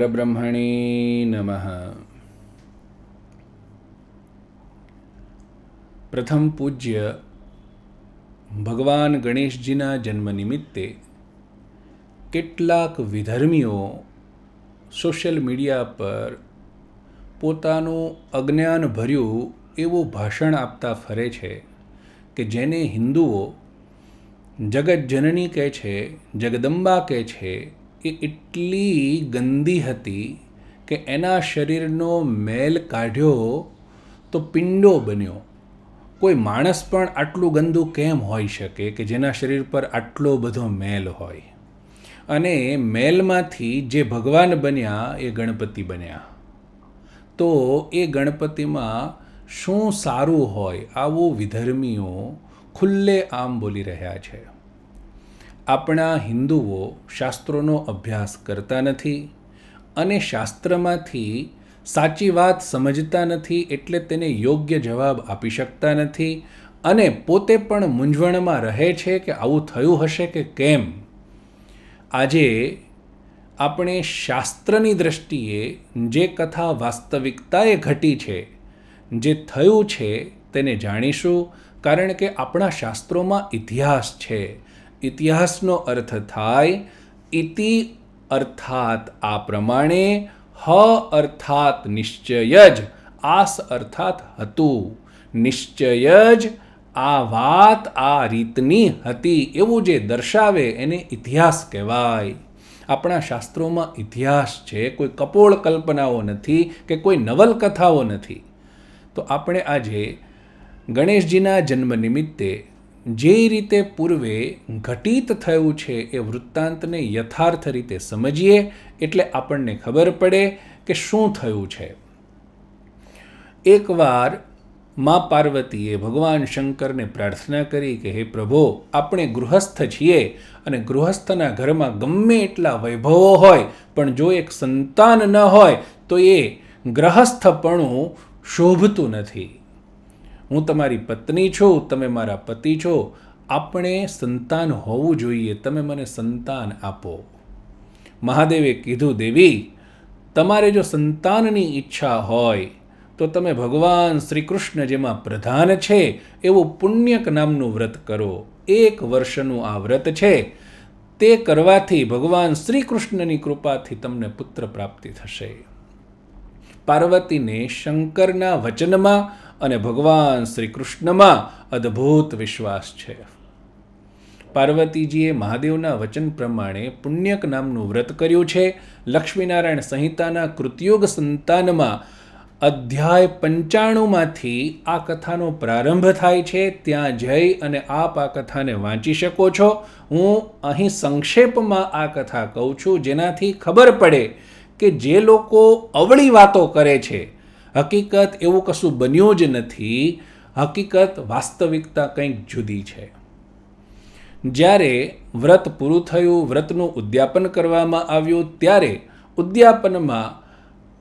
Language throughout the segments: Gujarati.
પરબ્રહ્મણી નમઃ પ્રથમ પૂજ્ય ભગવાન ગણેશજીના જન્મ નિમિત્તે કેટલાક વિધર્મીઓ સોશિયલ મીડિયા પર પોતાનું અજ્ઞાન ભર્યું એવું ભાષણ આપતા ફરે છે કે જેને હિન્દુઓ જગતજનની કહે છે, જગદંબા કહે છે એ એટલી ગંદી હતી કે એના શરીરનો મેલ કાઢ્યો તો પિંડો બન્યો. કોઈ માણસ પણ આટલું ગંદુ કેમ હોઈ શકે કે જેના શરીર પર આટલો બધો મેલ હોય? અને મેલમાંથી જે ભગવાન બન્યા એ ગણપતિ બન્યા. તો એ ગણપતિમાં શું સારું હોય આવું વિધર્મીઓ ખુલ્લે આમ બોલી રહ્યા છે. આપણા હિન્દુઓ શાસ્ત્રોનો અભ્યાસ કરતા નથી અને શાસ્ત્રમાંથી સાચી વાત સમજતા નથી એટલે તેને યોગ્ય જવાબ આપી શકતા નથી અને પોતે પણ મૂંઝવણમાં રહે છે કે આવું થયું હશે કે કેમ? આજે આપણે શાસ્ત્રની દૃષ્ટિએ જે કથા વાસ્તવિકતાએ ઘટી છે, જે થયું છે, તેને જાણીશું કારણ કે આપણા શાસ્ત્રોમાં ઇતિહાસ છે. ઇતિહાસનો અર્થ થાય, ઇતિ અર્થાત આ પ્રમાણે, હ અર્થાત નિશ્ચય જ, આસ અર્થાત હતું. નિશ્ચય જ આ વાત આ રીતની હતી એવું જે દર્શાવે એને ઇતિહાસ કહેવાય. આપણા શાસ્ત્રોમાં ઇતિહાસ છે, કોઈ કપોળ કલ્પનાઓ નથી કે કોઈ નવલકથાઓ નથી. તો આપણે આજે ગણેશજીના જન્મ નિમિત્તે જે રીતે પૂર્વે ઘટિત થયું છે એ વૃત્તાંતને યથાર્થ રીતે સમજીએ એટલે આપણને ખબર પડે કે શું થયું છે. એકવાર મા પાર્વતીએ ભગવાન શંકરને પ્રાર્થના કરી કે, હે પ્રભો, આપણે ગૃહસ્થ છીએ અને ગૃહસ્થના ઘરમાં ગમે એટલા વૈભવો હોય, પણ જો એક સંતાન ન હોય, તો એ ગ્રહસ્થપણું શોભતું નથી. હું તમારી પત્ની છું, તમે મારા પતિ છો, આપણે સંતાન હોવું જોઈએ, તમે મને સંતાન આપો. મહાદેવે કીધું, દેવી, તમારે જો સંતાનની ઈચ્છા હોય, તો તમે ભગવાન શ્રી કૃષ્ણ જેમાં પ્રધાન છે, એવું પુણ્યક નામનું વ્રત કરો. એક વર્ષનું આ વ્રત છે, તે કરવાથી ભગવાન શ્રી કૃષ્ણની કૃપાથી તમને પુત્ર પ્રાપ્તિ થશે. પાર્વતીને શંકરના વચનમાં અને ભગવાન શ્રી કૃષ્ણમાં અદ્ભુત વિશ્વાસ છે. પાર્વતીજીએ મહાદેવના વચન પ્રમાણે પુણ્યક નામનું વ્રત કર્યું છે. લક્ષ્મીનારાયણ સંહિતાના કૃતયુગ સંતાનમાં અધ્યાય પંચાણુંમાંથી આ કથાનો પ્રારંભ થાય છે. ત્યાં જઈ અને આપ આ કથાને વાંચી શકો છો. હું અહીં સંક્ષેપમાં આ કથા કહું છું જેનાથી ખબર પડે કે જે લોકો અવળી વાતો કરે છે, હકીકત એવું કશું બન્યું જ નથી. હકીકત વાસ્તવિકતા કંઈક જુદી છે. જ્યારે વ્રત પૂરું થયું, વ્રતનું ઉદ્યાપન કરવામાં આવ્યું, ત્યારે ઉદ્યાપનમાં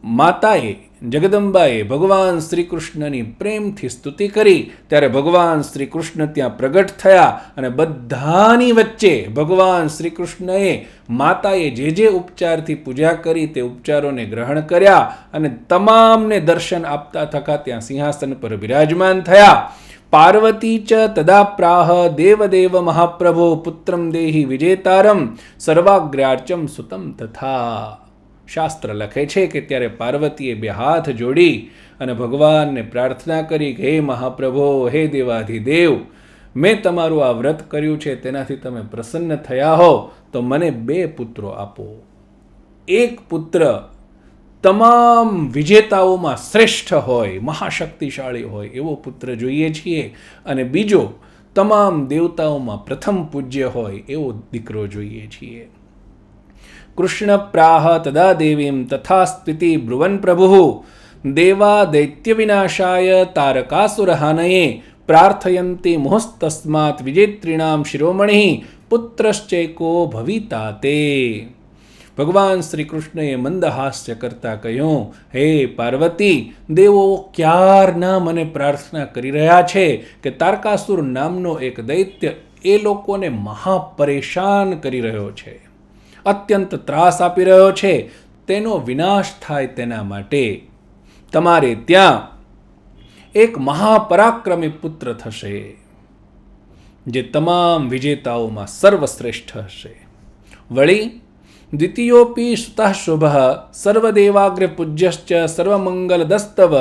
માતાએ, જગદંબાએ ભગવાન શ્રી કૃષ્ણની પ્રેમથી સ્તુતિ કરી. ત્યારે ભગવાન શ્રી કૃષ્ણ ત્યાં પ્રગટ થયા અને બધાની વચ્ચે ભગવાન શ્રી કૃષ્ણએ માતાએ જે જે ઉપચારથી પૂજા કરી તે ઉપચારોને ગ્રહણ કર્યા અને તમામને દર્શન આપતા થકા ત્યાં સિંહાસન પર બિરાજમાન થયા. પાર્વતી ચ તદા પ્રાહ દેવદેવ મહાપ્રભો પુત્રમ દેહી વિજેતારમ. સર્વાગ્રાર્ચમ સુતમ તથા શાસ્ત્ર લખે છે કે ત્યારે પાર્વતીએ બે હાથ જોડી અને ભગવાનને પ્રાર્થના કરી કે, હે મહાપ્રભો, હે દેવાધિદેવ, મેં તમારું આ વ્રત કર્યું છે, તેનાથી તમે પ્રસન્ન થયા હો, તો મને બે પુત્રો આપો. એક પુત્ર તમામ વિજેતાઓમાં શ્રેષ્ઠ હોય, મહાશક્તિશાળી હોય, એવો પુત્ર જોઈએ છીએ. અને બીજો તમામ દેવતાઓમાં પ્રથમ પૂજ્ય હોય, એવો દીકરો જોઈએ છીએ. કૃષ્ણ પ્રાહ તદા દેવીમ તથા સ્થિતિ બ્રુવન પ્રભુ દેવા દૈત્ય વિનાશાય તારકાસુરહાનયે પ્રાર્થયંતી મોહસ્તસ્માત વિજેત્રીણામ શિરોમણિ પુત્રશ્ચેકો ભવિતા તે ભગવાન શ્રી કૃષ્ણએ મંદહાસ્ય કરતા કહ્યું હે પાર્વતી દેવો ક્યારના મને પ્રાર્થના કરી રહ્યા છે કે તારકાસુર નામનો એક દૈત્ય એ લોકોને મહા પરેશાન કરી રહ્યો છે અત્યંત ત્રાસ આપી રહ્યો છે. તેનો વિનાશ થાય તેના માટે તમારે ત્યાં એક મહાપરાક્રમી પુત્ર થશે, જે તમામ વિજેતાઓમાં સર્વશ્રેષ્ઠ હશે. વળી, દ્વિતીયોપી સુતઃ શુભ, સર્વદેવાગ્ર પૂજ્યશ્ચ, સર્વમંગલદસ્તવ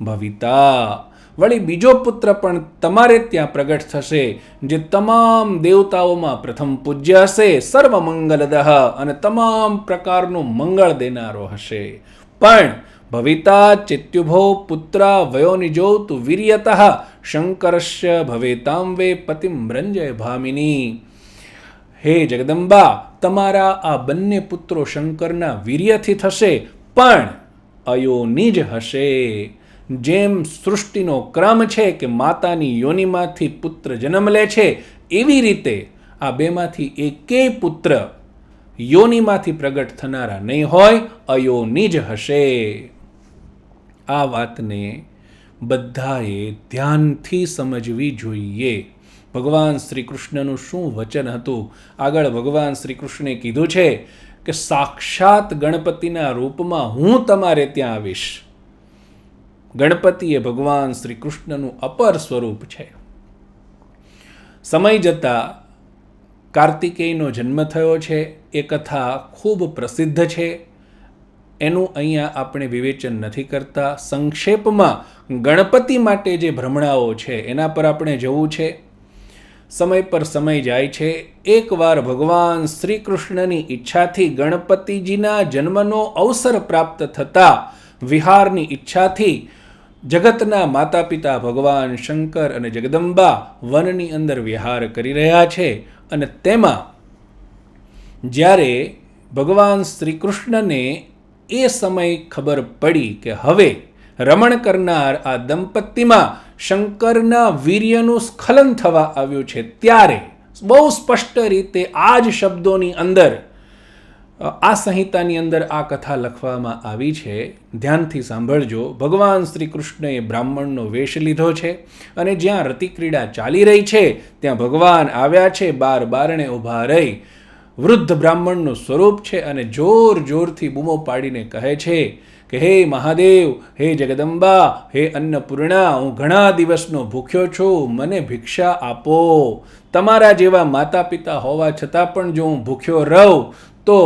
ભવિતા. વળી બીજો પુત્ર પણ તમારે ત્યાં પ્રગટ થશે, જે તમામ દેવતાઓમાં પ્રથમ પૂજ્ય હશે, સર્વમંગલદહ, અને તમામ પ્રકારનું મંગળ દેનારો હશે. પણ ભવિતા ચિત્યુભો પુત્ર વયોનિજો તુ વીર્યતઃ શંકરસ્ય ભવેતામ વે પતિમ રંજય ભામિની. હે જગદંબા, તમારા આ બંને પુત્રો શંકરના વીર્યથી થશે, પણ અયોનિજ હશે. જેમ સૃષ્ટિનો ક્રમ છે કે માતાની યોનિમાંથી પુત્ર જન્મ લે છે, એવી રીતે આ બેમાંથી એકેય પુત્ર યોનિમાંથી પ્રગટ થનારા નહીં હોય, અયોની જ હશે. આ વાતને બધાએ ધ્યાનથી સમજવી જોઈએ. ભગવાન શ્રી કૃષ્ણનું શું વચન હતું? આગળ ભગવાન શ્રી કૃષ્ણે કીધું છે કે, સાક્ષાત ગણપતિના રૂપમાં હું તમારે ત્યાં આવીશ. ગણપતિ એ ભગવાન શ્રી કૃષ્ણનું અપર સ્વરૂપ છે. સમય જતાં કાર્તિકેયનો જન્મ થયો છે, એ કથા ખૂબ પ્રસિદ્ધ છે. એનું અહીંયા આપણે વિવેચન નથી કરતા. સંક્ષેપમાં ગણપતિ માટે જે ભ્રમણાઓ છે, એના પર આપણે જવું છે. સમય પર સમય જાય છે. એકવાર ભગવાન શ્રી કૃષ્ણની ઈચ્છાથી ગણપતિજીના જન્મનો અવસર પ્રાપ્ત થતાં વિહારની ઈચ્છાથી જગતના માતા પિતા ભગવાન શંકર અને જગદંબા વનની અંદર વિહાર કરી રહ્યા છે અને તેમાં જ્યારે ભગવાન શ્રી કૃષ્ણને એ સમય ખબર પડી કે હવે રમણ કરનાર આ દંપતીમાં શંકરના વીર્યનું સ્ખલન થવા આવ્યું છે, ત્યારે બહુ સ્પષ્ટ રીતે આ જ શબ્દોની અંદર આ સંહિતાની અંદર આ કથા લખવામાં આવી છે. ધ્યાનથી સાંભળજો. ભગવાન શ્રી કૃષ્ણએ બ્રાહ્મણનો વેશ લીધો છે અને જ્યાં રતિક્રીડા ચાલી રહી છે, ત્યાં ભગવાન આવ્યા છે, બાર બારણે ઊભા રહી. વૃદ્ધ બ્રાહ્મણનું સ્વરૂપ છે અને જોર જોરથી બૂમો પાડીને કહે છે કે, હે મહાદેવ, હે જગદંબા, હે અન્નપૂર્ણા, હું ઘણા દિવસનો ભૂખ્યો છું. મને ભિક્ષા આપો. તમારા જેવા માતા પિતા હોવા છતાં પણ જો હું ભૂખ્યો રહું તો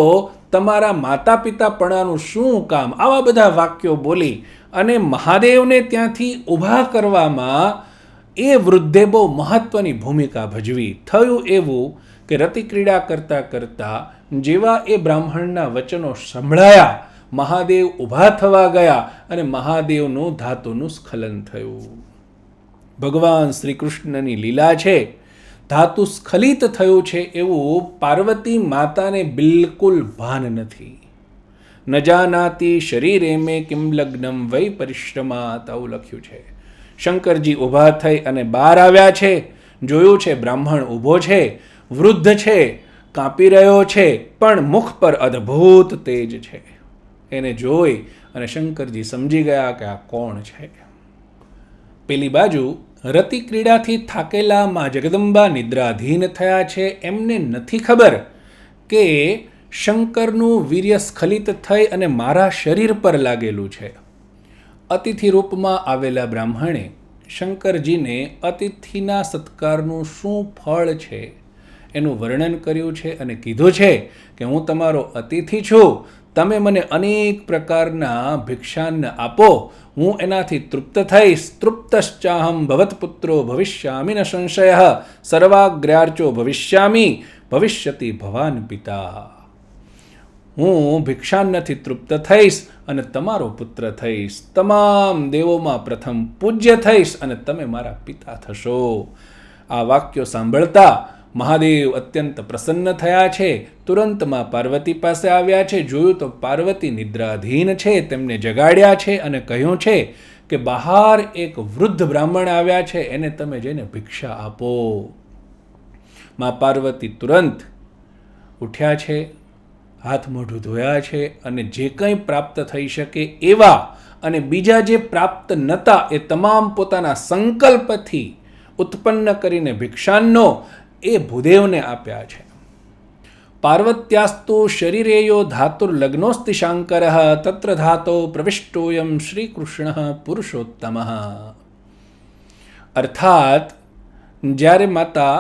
તમારા માતા પિતાપણાનું શું કામ? આવા બધા વાક્યો બોલી અને મહાદેવને ત્યાંથી ઊભા કરવામાં એ વૃદ્ધે બહુ મહત્વની ભૂમિકા ભજવી. થયું એવું કે રતિક્રીડા કરતાં કરતાં જેવા એ બ્રાહ્મણના વચનો સંભળાયા, મહાદેવ ઊભા થવા ગયા અને મહાદેવનું ધાતુનું સ્ખલન થયું. ભગવાન શ્રી કૃષ્ણની લીલા છે. ધાતુ સ્ખલિત થયું છે એવું પાર્વતી માતાને બિલકુલ ભાન નથી. ન જાનાતી શરીરે મેં કિમ લગ્નમ વૈ પરિશ્રમાત આવું લખ્યું છે. શંકરજી ઊભા થઈ અને બહાર આવ્યા છે, જોયું છે બ્રાહ્મણ ઊભો છે, વૃદ્ધ છે, કાપી રહ્યો છે, પણ મુખ પર અદ્ભુત તેજ છે. એને જોઈ અને શંકરજી સમજી ગયા કે આ કોણ છે. પેલી બાજુ રતિ ક્રીડાથી થાકેલા મા જગદંબા નિદ્રાધીન થયા છે. એમને નથી ખબર કે શંકરનું વીર્ય સ્ખલિત થઈ અને મારા શરીર પર લાગેલું છે. અતિથિ રૂપમાં આવેલા બ્રાહ્મણે શંકરજીને અતિથિના સત્કારનું શું ફળ છે? એનું વર્ણન કર્યું છે અને કીધું છે કે હું તમારો અતિથિ છું. તમે મને અનેક પ્રકારના ભિક્ષાન્ન આપો. હું એનાથી તૃપ્ત થઈશ. તૃપ્તશ્ચાહમ ભવતપુત્રો ભવિષ્યામિ ન સંશય. સર્વાગ્રાર્ચો ભવિષ્યામિ. ભવિષ્યતિ ભવાન પિતા. હું ભિક્ષાન્નથી તૃપ્ત થઈશ અને તમારો પુત્ર થઈશ. તમામ દેવોમાં પ્રથમ પૂજ્ય થઈશ અને તમે મારા પિતા થશો. આ વાક્યો સાંભળતા મહાદેવ અત્યંત પ્રસન્ન થયા છે. તુરંતમાં પાર્વતી પાસે આવ્યા છે. જોયું તો પાર્વતી નિદ્રાધીન છે. તેમને જગાડ્યા છે અને કહ્યું છે કે બહાર એક વૃદ્ધ બ્રાહ્મણ આવ્યા છે. એને તમે જઈને ભિક્ષા આપો. મા પાર્વતી તુરંત ઉઠ્યા છે, હાથ મોઢું ધોયા છે અને જે કંઈ પ્રાપ્ત થઈ શકે એવા અને બીજા જે પ્રાપ્ત નહોતા એ તમામ પોતાના સંકલ્પથી ઉત્પન્ન કરીને ભિક્ષાનનો એ ભૂદેવને આપ્યા છે. પાર્વત્યાસ્તુ શરીરેયો ધાતુર્લગ્નોસ્તિ શાંકર તત્ર ધાતો પ્રવિષ્ટોયમ શ્રીકૃષ્ણ પુરુષોત્તમ। અર્થાત, જ્યારે માતા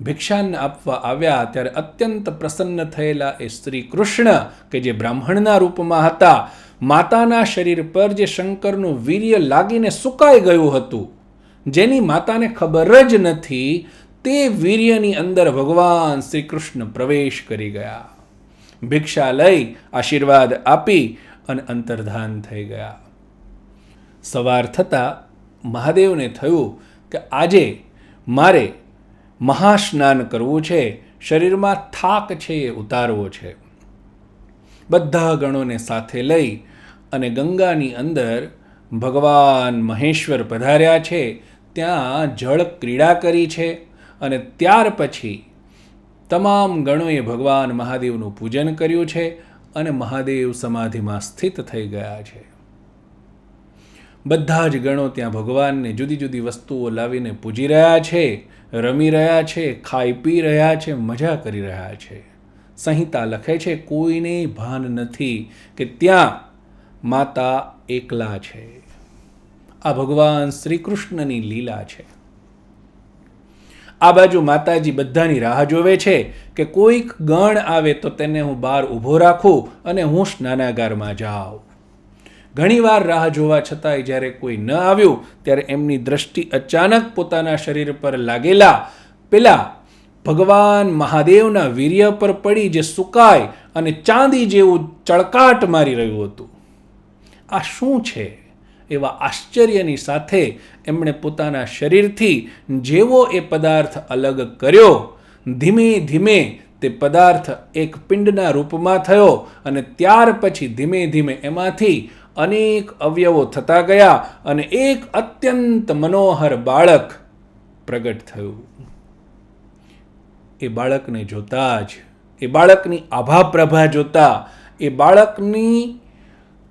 ભિક્ષાને આપવા આવ્યા, ત્યારે અત્યંત પ્રસન્ન થયેલા એ શ્રી કૃષ્ણ કે જે બ્રાહ્મણના રૂપમાં હતા, માતાના શરીર પર જે શંકરનું વીર્ય લાગીને સુકાઈ ગયું હતું, જેની માતાને ખબર જ નથી તે વીર્યની અંદર ભગવાન શ્રી કૃષ્ણ પ્રવેશ કરી ગયા. ભિક્ષા લઈ આશીર્વાદ આપી અને અંતર્ધાન થઈ ગયા. સવાર થતાં મહાદેવને થયું કે આજે મારે મહાસ્નાન કરવું છે, શરીરમાં થાક છે એ ઉતારવો છે. બધા ગણોને સાથે લઈ અને ગંગાની અંદર ભગવાન મહેશ્વર પધાર્યા છે, ત્યાં જળ ક્રીડા કરી છે. અને ત્યાર પછી તમામ ગણોએ ભગવાન મહાદેવનું પૂજન કર્યું છે અને મહાદેવ સમાધિમાં સ્થિત થઈ ગયા છે. બધા જ ગણો ત્યાં ભગવાનને જુદી જુદી વસ્તુઓ લાવીને પૂજી રહ્યા છે, રમી રહ્યા છે, ખાઈ પી રહ્યા છે, મજા કરી રહ્યા છે. સંહિતા લખે છે, કોઈને ભાન નથી કે ત્યાં માતા એકલા છે. આ ભગવાન શ્રી કૃષ્ણની લીલા છે. આ બાજુ માતાજી બધાની રાહ જોવે છે કે કોઈક ગણ આવે તો તેને હું બહાર ઊભો રાખું અને હું સ્નાનાગારમાં જાઉં. ઘણીવાર રાહ જોવા છતાંય જ્યારે કોઈ ન આવ્યું, ત્યારે એમની દ્રષ્ટિ અચાનક પોતાના શરીર પર લાગેલા પેલા ભગવાન મહાદેવના વીર્ય પર પડી જે સુકાય અને ચાંદી જેવું ચળકાટ મારી રહ્યું હતું. આ શું છે? એવા આશ્ચર્યની સાથે એમણે પોતાના શરીરથી જેવો એ પદાર્થ અલગ કર્યો, ધીમે ધીમે તે પદાર્થ એક પિંડના રૂપમાં થયો અને ત્યાર પછી ધીમે ધીમે એમાંથી અનેક અવયવો થતા ગયા અને એક અત્યંત મનોહર બાળક પ્રગટ થયું. એ બાળકને જોતા જ, એ બાળકની આભા પ્રભા જોતા, એ બાળકની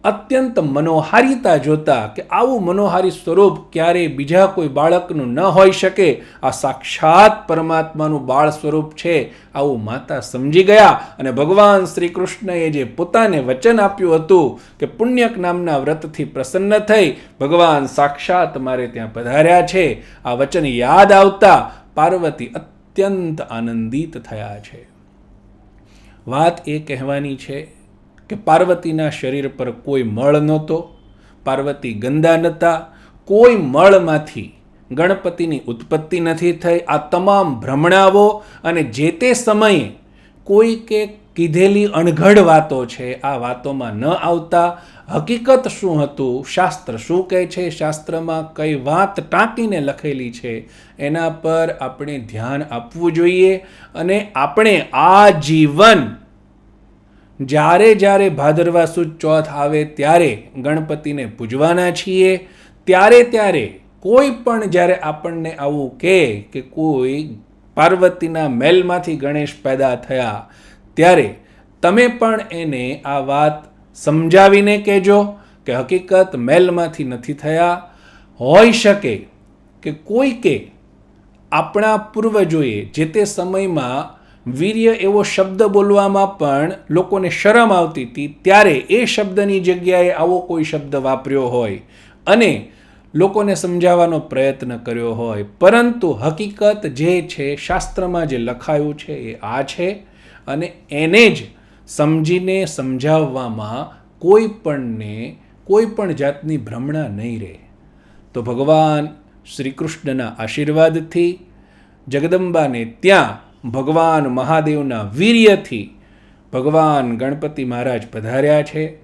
અત્યંત મનોહારિતા જોતા કે આવું મનોહારી સ્વરૂપ ક્યારેય બીજા કોઈ બાળકનું ન હોઈ શકે. આ સાક્ષાત પરમાત્માનું બાળ સ્વરૂપ છે. આવું માતા સમજી ગયા અને ભગવાન શ્રી કૃષ્ણએ જે પોતાને વચન આપ્યું હતું કે પુણ્યક નામના વ્રતથી પ્રસન્ન થઈ, ભગવાન સાક્ષાત મારે ત્યાં પધાર્યા છે. આ વચન યાદ આવતા પાર્વતી અત્યંત આનંદિત થયા છે. વાત એ કહેવાની છે કે પાર્વતીના શરીર પર કોઈ મળ નહોતો, પાર્વતી ગંદા નહોતા કોઈ મળમાંથી ગણપતિની ઉત્પત્તિ નથી થઈ. આ તમામ ભ્રમણાઓ અને જે તે સમયે કોઈ કે કીધેલી અણઘડ વાતો છે, આ વાતોમાં ન આવતા. હકીકત શું હતું? શાસ્ત્ર શું કહે છે? શાસ્ત્રમાં કઈ વાત ટાંકીને લખેલી છે? એના પર આપણે ધ્યાન આપવું જોઈએ અને આપણે આ જીવન જ્યારે જ્યારે ભાદરવા સુદ ચોથ આવે ત્યારે ગણપતિને પૂજવાના છીએ, ત્યારે ત્યારે કોઈ પણ જ્યારે આપણને આવું કહે કે કોઈ પાર્વતીના મેલમાંથી ગણેશ પેદા થયા, ત્યારે તમે પણ એને આ વાત સમજાવીને કહેજો કે હકીકત મેલમાંથી નથી થયા. હોઈ શકે કે કોઈકે આપણા પૂર્વજોએ જે તે સમયમાં વીર્ય એવો શબ્દ બોલવામાં પણ લોકોને શરમ આવતી હતી, ત્યારે એ શબ્દની જગ્યાએ આવો કોઈ શબ્દ વાપર્યો હોય અને લોકોને સમજાવવાનો પ્રયત્ન કર્યો હોય. પરંતુ હકીકત જે છે, શાસ્ત્રમાં જે લખાયું છે એ આ છે અને એને જ સમજીને સમજાવવામાં કોઈ પણને, કોઈ પણ જાતની ભ્રમણા નહીં રહે. તો ભગવાન શ્રી કૃષ્ણના આશીર્વાદથી જગદંબાને ત્યાં ભગવાન મહાદેવના વીર્યથી ભગવાન ગણપતિ મહારાજ પધાર્યા છે.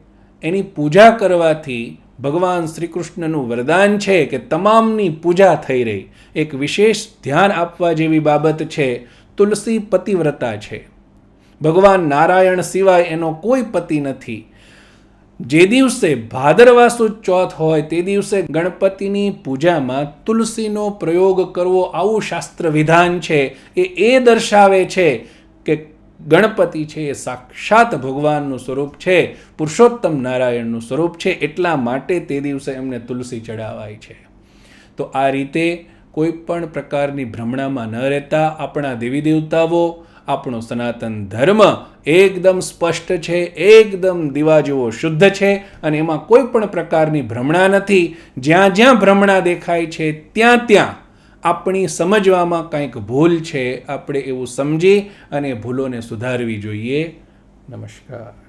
એની પૂજા કરવાથી ભગવાન શ્રી કૃષ્ણનું વરદાન છે કે તમામની પૂજા થઈ રહી. એક વિશેષ ધ્યાન આપવા જેવી બાબત છે, તુલસી પતિવ્રતા છે. ભગવાન નારાયણ સિવાય એનો કોઈ પતિ નથી. જે દિવસે ભાદરવા સુદ ચોથ હોય તે દિવસે ગણપતિની પૂજામાં તુલસીનો પ્રયોગ કરવો આવું શાસ્ત્ર વિધાન છે. એ એ દર્શાવે છે કે ગણપતિ છે એ સાક્ષાત ભગવાનનું સ્વરૂપ છે, પુરુષોત્તમ નારાયણનું સ્વરૂપ છે, એટલા માટે તે દિવસે એમને તુલસી ચડાવાય છે. તો આ રીતે કોઈ પણ પ્રકારની ભ્રમણામાં ન રહેતા આપણા દેવી દેવતાઓ આપણો સનાતન ધર્મ એકદમ સ્પષ્ટ છે, એકદમ દીવા જેવો શુદ્ધ છે અને એમાં કોઈ પણ પ્રકારની ભ્રમણા નથી. જ્યાં જ્યાં ભ્રમણા દેખાય છે, ત્યાં ત્યાં આપણી સમજવામાં કંઈક ભૂલ છે. આપણે એવું સમજી અને ભૂલોને સુધારવી જોઈએ. નમસ્કાર.